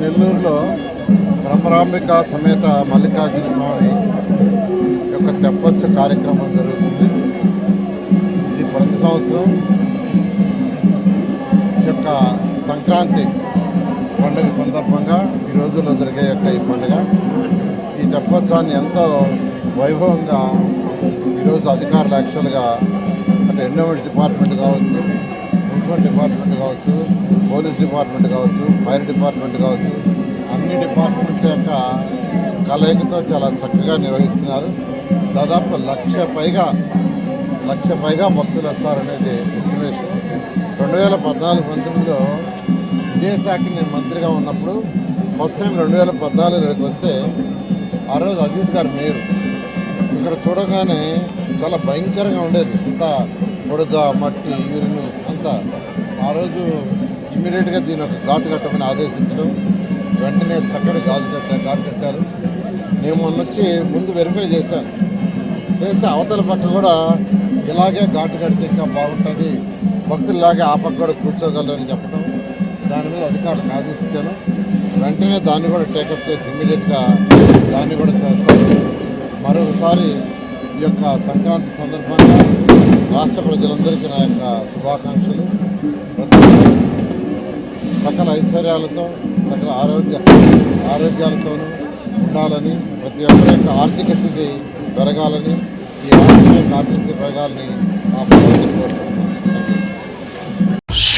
నెల్లూరులో బ్రహ్మరాంబిక సమేత మల్లికార్జున స్వామి యొక్క తెప్పొచ్చ కార్యక్రమం జరుగుతుంది. ఇది ప్రతి సంవత్సరం యొక్క సంక్రాంతి పండుగ సందర్భంగా ఈ రోజుల్లో జరిగే యొక్క ఈ పండుగ. ఈ తెప్పోత్సవాన్ని ఎంతో వైభవంగా ఈరోజు అధికారులు యాక్చువల్గా అంటే ఎండోమెంట్స్ డిపార్ట్మెంట్ కావచ్చు మున్సిపల్ డిపార్ట్మెంట్ కావచ్చు పోలీస్ డిపార్ట్మెంట్ కావచ్చు ఫైర్ డిపార్ట్మెంట్ కావచ్చు అన్ని డిపార్ట్మెంట్ల యొక్క కలయికతో చాలా చక్కగా నిర్వహిస్తున్నారు. దాదాపు లక్ష పైగా లక్ష పైగా భక్తులు వస్తారనేది ఎస్టిమేషన్ రెండు వేల పద్నాలుగు పంతొమ్మిదిలో ఇదే నేను మంత్రిగా ఉన్నప్పుడు ఫస్ట్ టైం రెండు వేల పద్నాలుగు వస్తే ఆ రోజు అజీత్ గారు మేరు ఇక్కడ చూడగానే చాలా భయంకరంగా ఉండేది. ఇంత బుడద మట్టి యూరిన్ అంతా ఆ రోజు ఇమ్మీడియట్గా దీని ఒక ఘాటు కట్టమని ఆదేశించడం వెంటనే చక్కటి గాజు కట్టారు ఘాటు కట్టారు. నేను మొన్న వచ్చి ముందు వెరిఫై చేశాను. చేస్తే అవతల పక్క కూడా ఇలాగే ఘాటు కడితే ఇంకా బాగుంటుంది భక్తులు ఇలాగే ఆ పక్క కూడా కూర్చోగలరని చెప్పడం దాని మీద అధికారులకు ఆదేశించాను. వెంటనే దాన్ని కూడా టేకప్ చేసి ఇమ్మీడియట్గా దాన్ని కూడా చేస్తాను. మరొకసారి ఈ యొక్క సంక్రాంతి సందర్భంగా రాష్ట్ర ప్రజలందరికీ నా యొక్క శుభాకాంక్షలు. ప్రతి సకల ఐశ్వర్యాలతో సకల ఆరోగ్య ఆరోగ్యాలతోనూ ఉండాలని ప్రతి ఒక్కరి యొక్క ఆర్థిక స్థితి పెరగాలని ఈ రాష్ట్రం యొక్క ఆర్థిక స్థితి పెరగాలని ఆ భగవంతుని కోరుతున్నాను